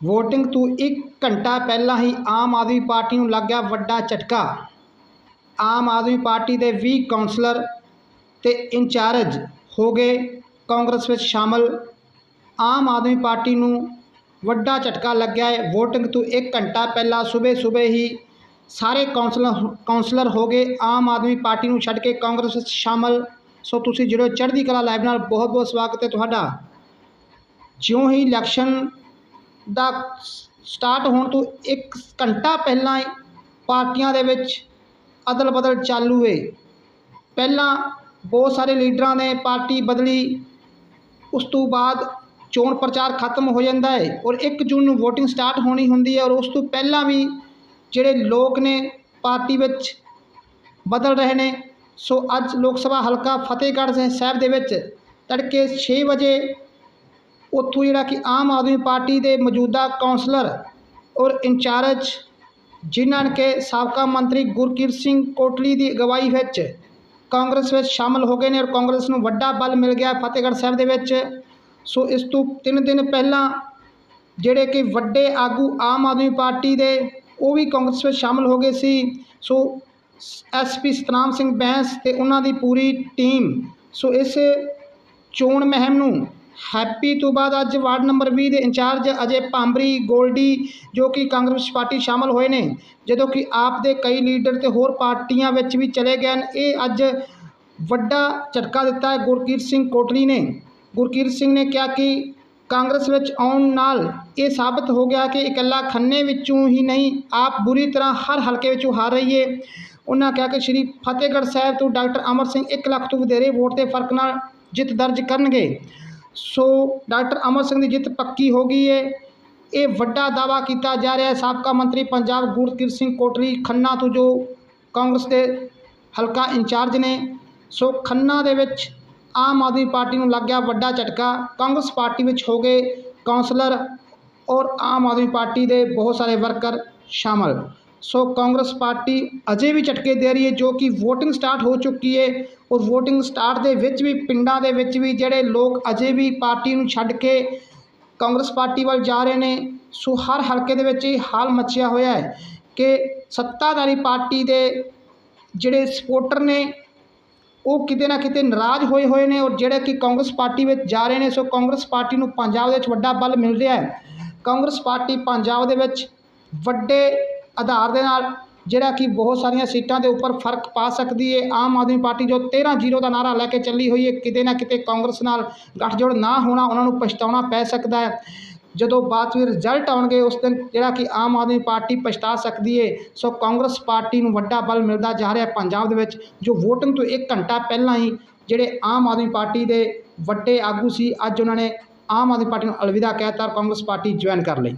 Voting ਤੋਂ 1 ਘੰਟਾ ਪਹਿਲਾਂ ਹੀ ਆਮ ਆਦਮੀ ਪਾਰਟੀ ਨੂੰ ਲੱਗਿਆ ਵੱਡਾ ਝਟਕਾ। ਆਮ ਆਦਮੀ ਪਾਰਟੀ ਦੇ 20 ਕਾਉਂਸਲਰ ਤੇ ਇੰਚਾਰਜ ਹੋ ਗਏ ਕਾਂਗਰਸ ਵਿੱਚ ਸ਼ਾਮਲ। ਆਮ ਆਦਮੀ ਪਾਰਟੀ ਨੂੰ ਵੱਡਾ ਝਟਕਾ ਲੱਗਿਆ ਹੈ। ਵੋਟਿੰਗ ਤੋਂ 1 ਘੰਟਾ ਪਹਿਲਾਂ ਸਵੇਰ ਸਵੇਰ ਹੀ ਸਾਰੇ ਕਾਉਂਸਲਰ ਕਾਉਂਸਲਰ ਹੋ ਗਏ। ਆਮ ਆਦਮੀ ਪਾਰਟੀ ਨੂੰ ਛੱਡ ਕੇ ਕਾਂਗਰਸ ਵਿੱਚ ਸ਼ਾਮਲ। ਸੋ ਤੁਸੀਂ ਜਿਹੜੇ ਚੜ੍ਹਦੀ ਕਲਾ ਲਾਈਵ ਨਾਲ। ਬਹੁਤ ਬਹੁਤ ਸਵਾਗਤ ਹੈ ਤੁਹਾਡਾ। ਜਿਉਂ ਹੀ ਇਲੈਕਸ਼ਨ ਦਾ ਸਟਾਰਟ ਹੋਣ ਤੋਂ 1 ਘੰਟਾ ਪਹਿਲਾਂ ਹੀ ਪਾਰਟੀਆਂ ਦੇ ਵਿੱਚ ਅਦਲ ਬਦਲ ਚਾਲੂ ਏ ਪਹਿਲਾਂ ਬਹੁਤ ਸਾਰੇ ਲੀਡਰਾਂ ਨੇ ਪਾਰਟੀ ਬਦਲੀ, ਉਸ ਤੋਂ ਬਾਅਦ ਚੋਣ ਪ੍ਰਚਾਰ ਖਤਮ ਹੋ ਜਾਂਦਾ ਹੈ ਔਰ 1 ਜੂਨ ਨੂੰ VOTING ਸਟਾਰਟ ਹੋਣੀ ਹੁੰਦੀ ਹੈ ਔਰ ਉਸ ਤੋਂ ਪਹਿਲਾਂ ਵੀ ਜਿਹੜੇ ਲੋਕ ਨੇ ਪਾਰਟੀ ਵਿੱਚ ਬਦਲ ਰਹੇ ਨੇ। ਸੋ ਅੱਜ ਲੋਕ ਸਭਾ ਹਲਕਾ ਫਤਿਹਗੜ੍ਹ ਸ- ਸਾਹਿਬ ਦੇ ਵਿੱਚ ਤੜਕੇ 6 ਵਜੇ ਉੱਥੋਂ ਜਿਹੜਾ ਕਿ ਆਮ ਆਦਮੀ ਪਾਰਟੀ ਦੇ ਮੌਜੂਦਾ ਕਾਉਂਸਲਰ ਔਰ ਇੰਚਾਰਜ ਜਿਨ੍ਹਾਂ ਨੇ ਕਿ ਸਾਬਕਾ ਮੰਤਰੀ ਗੁਰਕੀਰਤ ਸਿੰਘ ਕੋਟਲੀ ਦੀ ਅਗਵਾਈ ਵਿੱਚ ਕਾਂਗਰਸ ਵਿੱਚ ਸ਼ਾਮਲ ਹੋ ਗਏ ਨੇ ਔਰ ਕਾਂਗਰਸ ਨੂੰ ਵੱਡਾ ਬਲ ਮਿਲ ਗਿਆ ਫਤਿਹਗੜ੍ਹ ਸਾਹਿਬ ਦੇ ਵਿੱਚ। ਸੋ ਇਸ ਤੋਂ ਤਿੰਨ ਦਿਨ ਪਹਿਲਾਂ ਜਿਹੜੇ ਕਿ ਵੱਡੇ ਆਗੂ ਆਮ ਆਦਮੀ ਪਾਰਟੀ ਦੇ ਉਹ ਵੀ ਕਾਂਗਰਸ ਵਿੱਚ ਸ਼ਾਮਲ ਹੋ ਗਏ ਸੀ। ਸੋ ਐਸਪੀ ਸਤਨਾਮ ਸਿੰਘ ਬੈਂਸ ਤੇ ਉਹਨਾਂ ਦੀ ਪੂਰੀ ਟੀਮ। ਸੋ ਇਸ ਚੋਣ ਮਹਿਮ ਨੂੰ ਹੈਪੀ ਤੋਂ ਬਾਅਦ ਅੱਜ ਵਾਰਡ ਨੰਬਰ 20 ਦੇ ਇੰਚਾਰਜ ਅਜੇ ਭਾਂਬਰੀ, ਗੋਲਡੀ ਜੋ ਕਿ ਕਾਂਗਰਸ ਪਾਰਟੀ ਸ਼ਾਮਲ ਹੋਏ ਨੇ, ਜਦੋਂ ਕਿ ਆਪ ਦੇ ਕਈ ਲੀਡਰ ਤੇ ਹੋਰ ਪਾਰਟੀਆਂ ਵਿੱਚ ਵੀ ਚਲੇ ਗਏ ਹਨ। ਇਹ ਅੱਜ ਵੱਡਾ ਝਟਕਾ ਦਿੱਤਾ ਹੈ ਗੁਰਕੀਰਤ ਸਿੰਘ ਕੋਟਲੀ ਨੇ। ਗੁਰਕੀਰਤ ਸਿੰਘ ਨੇ ਕਿਹਾ ਕਿ ਕਾਂਗਰਸ ਵਿੱਚ ਆਉਣ ਨਾਲ ਇਹ ਸਾਬਤ ਹੋ ਗਿਆ ਕਿ ਇਕੱਲਾ ਖੰਨੇ ਵਿੱਚੋਂ ਹੀ ਨਹੀਂ, ਆਪ ਬੁਰੀ ਤਰ੍ਹਾਂ ਹਰ ਹਲਕੇ ਵਿੱਚੋਂ ਹਾਰ ਰਹੀ ਏ। ਉਹਨਾਂ ਕਿਹਾ ਕਿ ਸ਼੍ਰੀ ਫਤਿਹਗੜ੍ਹ ਸਾਹਿਬ ਤੋਂ ਡਾਕਟਰ ਅਮਰ ਸਿੰਘ 1 ਲੱਖ ਤੋਂ ਵਧੇਰੇ ਵੋਟ ਦੇ ਫ਼ਰਕ ਨਾਲ ਜਿੱਤ ਦਰਜ ਕਰਨਗੇ। ਸੋ ਡਾਕਟਰ ਅਮਰ ਸਿੰਘ ਦੀ ਜਿੱਤ ਪੱਕੀ ਹੋ ਗਈ ਹੈ। ਇਹ ਵੱਡਾ ਦਾਵਾ ਕੀਤਾ ਜਾ ਰਿਹਾ ਹੈ। ਸਾਬਕਾ ਮੰਤਰੀ ਪੰਜਾਬ ਗੁਰਕੀਰਤ ਸਿੰਘ ਕੋਟਲੀ ਖੰਨਾ ਤੋਂ ਜੋ ਕਾਂਗਰਸ ਦੇ ਹਲਕਾ ਇੰਚਾਰਜ ਨੇ, ਸੋ ਖੰਨਾ ਦੇ ਵਿੱਚ ਆਮ ਆਦਮੀ ਪਾਰਟੀ ਨੂੰ ਲੱਗ ਗਿਆ ਵੱਡਾ ਝਟਕਾ। ਕਾਂਗਰਸ ਪਾਰਟੀ ਵਿੱਚ ਹੋ ਗਏ ਕਾਉਂਸਲਰ ਔਰ ਆਮ ਆਦਮੀ ਪਾਰਟੀ ਦੇ ਬਹੁਤ ਸਾਰੇ ਵਰਕਰ ਸ਼ਾਮਲ। ਸੋ ਕਾਂਗਰਸ ਪਾਰਟੀ ਅਜੇ ਵੀ ਝਟਕੇ ਦੇ ਰਹੀ ਹੈ, ਜੋ ਕਿ VOTING ਸਟਾਰਟ ਹੋ ਚੁੱਕੀ ਹੈ ਔਰ VOTING ਸਟਾਰਟ ਦੇ ਵਿੱਚ ਵੀ, ਪਿੰਡਾਂ ਦੇ ਵਿੱਚ ਵੀ ਜਿਹੜੇ ਲੋਕ ਅਜੇ ਵੀ ਪਾਰਟੀ ਨੂੰ ਛੱਡ ਕੇ ਕਾਂਗਰਸ ਪਾਰਟੀ ਵੱਲ ਜਾ ਰਹੇ ਨੇ, ਸੋ ਹਰ ਹਲਕੇ ਦੇ ਵਿੱਚ ਇਹ ਹਾਲ ਮਚਿਆ ਹੋਇਆ ਹੈ ਕਿ ਸੱਤਾਧਾਰੀ ਪਾਰਟੀ ਦੇ ਜਿਹੜੇ ਸਪੋਰਟਰ ਨੇ, ਉਹ ਕਿਤੇ ਨਾ ਕਿਤੇ ਨਾਰਾਜ਼ ਹੋਏ ਹੋਏ ਨੇ ਔਰ ਜਿਹੜੇ ਕਿ ਕਾਂਗਰਸ ਪਾਰਟੀ ਵਿੱਚ ਜਾ ਰਹੇ ਨੇ, ਸੋ ਕਾਂਗਰਸ ਪਾਰਟੀ ਨੂੰ ਪੰਜਾਬ ਦੇ ਵਿੱਚ ਵੱਡਾ ਬਲ ਮਿਲ ਰਿਹਾ ਹੈ। ਕਾਂਗਰਸ ਪਾਰਟੀ ਪੰਜਾਬ ਦੇ ਵਿੱਚ ਵੱਡੇ ਆਧਾਰ ਦੇ ਨਾਲ, ਜਿਹੜਾ ਕਿ ਬਹੁਤ ਸਾਰੀਆਂ ਸੀਟਾਂ ਦੇ ਉੱਪਰ ਫ਼ਰਕ ਪਾ ਸਕਦੀ ਹੈ ਆਮ ਆਦਮੀ ਪਾਰਟੀ ਜੋ 13 ਜ਼ੀਰੋ ਦਾ ਨਾਰਾ ਲੈ ਕੇ ਚੱਲੀ ਹੋਈ ਹੈ ਕਿਤੇ ਨਾ ਕਿਤੇ ਕਾਂਗਰਸ ਨਾਲ ਗੱਠਜੋੜ ਨਾ ਹੋਣਾ ਉਹਨਾਂ ਨੂੰ ਪਛਤਾਉਣਾ ਪੈ ਸਕਦਾ ਹੈ। ਜਦੋਂ ਬਾਅਦ ਵਿੱਚ ਰਿਜ਼ਲਟ ਆਉਣਗੇ, ਉਸ ਦਿਨ ਜਿਹੜਾ ਕਿ ਆਮ ਆਦਮੀ ਪਾਰਟੀ ਪਛਤਾ ਸਕਦੀ ਹੈ ਸੋ ਕਾਂਗਰਸ ਪਾਰਟੀ ਨੂੰ ਵੱਡਾ ਬਲ ਮਿਲਦਾ ਜਾ ਰਿਹਾ ਪੰਜਾਬ ਦੇ ਵਿੱਚ, ਜੋ VOTING ਤੋਂ 1 ਘੰਟਾ ਪਹਿਲਾਂ ਹੀ ਜਿਹੜੇ ਆਮ ਆਦਮੀ ਪਾਰਟੀ ਦੇ ਵੱਡੇ ਆਗੂ ਸੀ, ਅੱਜ ਉਹਨਾਂ ਨੇ ਆਮ ਆਦਮੀ ਪਾਰਟੀ ਨੂੰ ਅਲਵਿਦਾ ਕਹਿਤਾ ਔਰ ਕਾਂਗਰਸ ਪਾਰਟੀ ਜੁਆਇਨ ਕਰ ਲਈ।